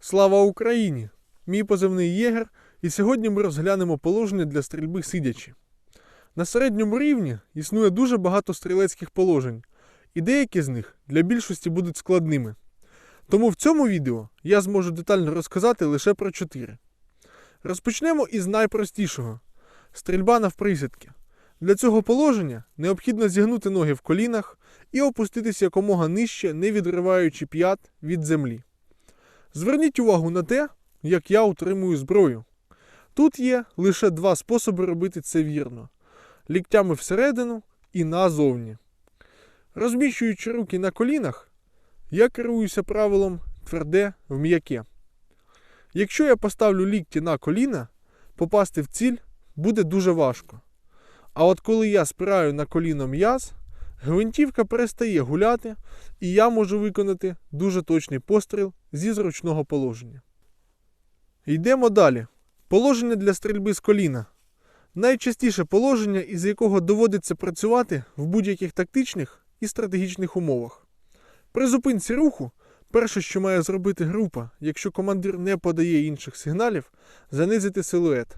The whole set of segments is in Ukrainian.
Слава Україні! Мій позивний Єгер, і сьогодні ми розглянемо положення для стрільби сидячи. На середньому рівні існує дуже багато стрілецьких положень, і деякі з них для більшості будуть складними. Тому в цьому відео я зможу детально розказати лише про чотири. Розпочнемо із найпростішого стрільба навприсідки. Для цього положення необхідно зігнути ноги в колінах і опуститися якомога нижче, не відриваючи п'ят від землі. Зверніть увагу на те, як я утримую зброю. Тут є лише два способи робити це вірно: ліктями всередину і назовні. Розміщуючи руки на колінах, я керуюся правилом тверде в м'яке. Якщо я поставлю лікті на коліна, попасти в ціль буде дуже важко. А от коли я спираю на коліно м'яз, гвинтівка перестає гуляти, і я можу виконати дуже точний постріл зі зручного положення. Йдемо далі. Положення для стрільби з коліна. Найчастіше положення, із якого доводиться працювати в будь-яких тактичних і стратегічних умовах. При зупинці руху, перше, що має зробити група, якщо командир не подає інших сигналів, занизити силует.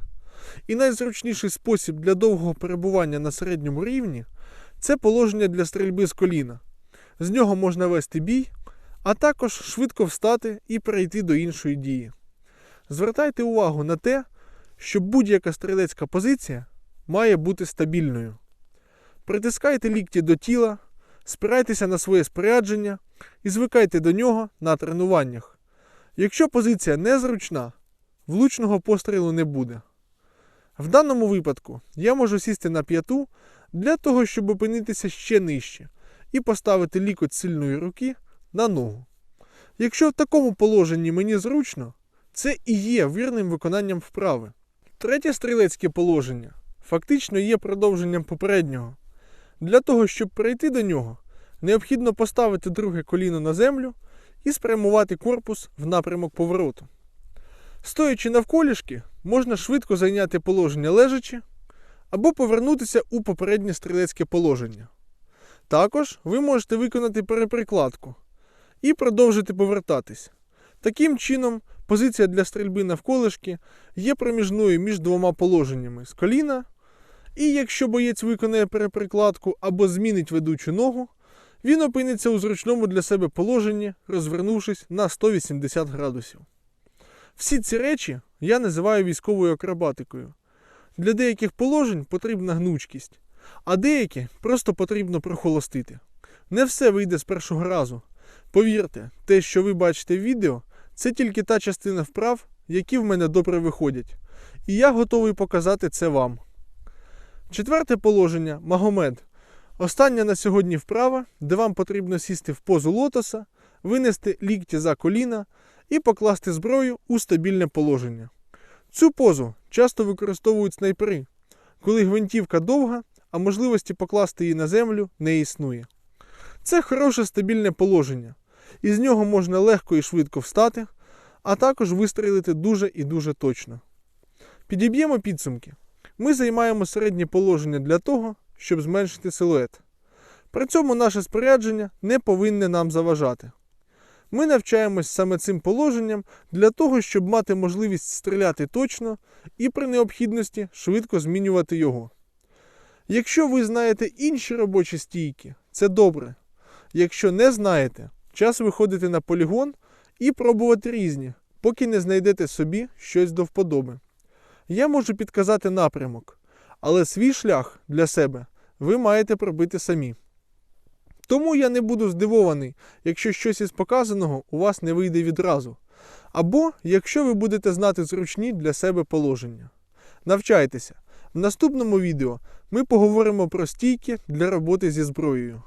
І найзручніший спосіб для довгого перебування на середньому рівні це положення для стрільби з коліна. З нього можна вести бій, а також швидко встати і перейти до іншої дії. Звертайте увагу на те, що будь-яка стрілецька позиція має бути стабільною. Притискайте лікті до тіла, спирайтеся на своє спорядження і звикайте до нього на тренуваннях. Якщо позиція незручна, влучного пострілу не буде. В даному випадку я можу сісти на п'яту для того, щоб опинитися ще нижче і поставити лікоть сильної руки на ногу. Якщо в такому положенні мені зручно, це і є вірним виконанням вправи. Третє стрілецьке положення фактично є продовженням попереднього. Для того, щоб перейти до нього, необхідно поставити друге коліно на землю і спрямувати корпус в напрямок повороту. Стоячи навколішки, можна швидко зайняти положення лежачи або повернутися у попереднє стрілецьке положення. Також ви можете виконати переприкладку і продовжити повертатись. Таким чином, позиція для стрільби навколишки є проміжною між двома положеннями з коліна, і якщо боєць виконає переприкладку або змінить ведучу ногу, він опиниться у зручному для себе положенні, розвернувшись на 180 градусів. Всі ці речі я називаю військовою акробатикою. Для деяких положень потрібна гнучкість, а деякі просто потрібно прохолостити. Не все вийде з першого разу. Повірте, те, що ви бачите в відео, це тільки та частина вправ, які в мене добре виходять. І я готовий показати це вам. Четверте положення Магомед. Остання на сьогодні вправа, де вам потрібно сісти в позу лотоса, винести лікті за коліна і покласти зброю у стабільне положення. Цю позу часто використовують снайпери, коли гвинтівка довга, а можливості покласти її на землю не існує. Це хороше стабільне положення, і з нього можна легко і швидко встати, а також вистрілити дуже і дуже точно. Підіб'ємо підсумки. Ми займаємо середнє положення для того, щоб зменшити силует. При цьому наше спорядження не повинне нам заважати. Ми навчаємось саме цим положенням для того, щоб мати можливість стріляти точно і при необхідності швидко змінювати його. Якщо ви знаєте інші робочі стійки, це добре. Якщо не знаєте, час виходити на полігон і пробувати різні, поки не знайдете собі щось до вподоби. Я можу підказати напрямок, але свій шлях для себе ви маєте пробити самі. Тому я не буду здивований, якщо щось із показаного у вас не вийде відразу. Або якщо ви будете знати зручні для себе положення. Навчайтеся. В наступному відео ми поговоримо про стійки для роботи зі зброєю.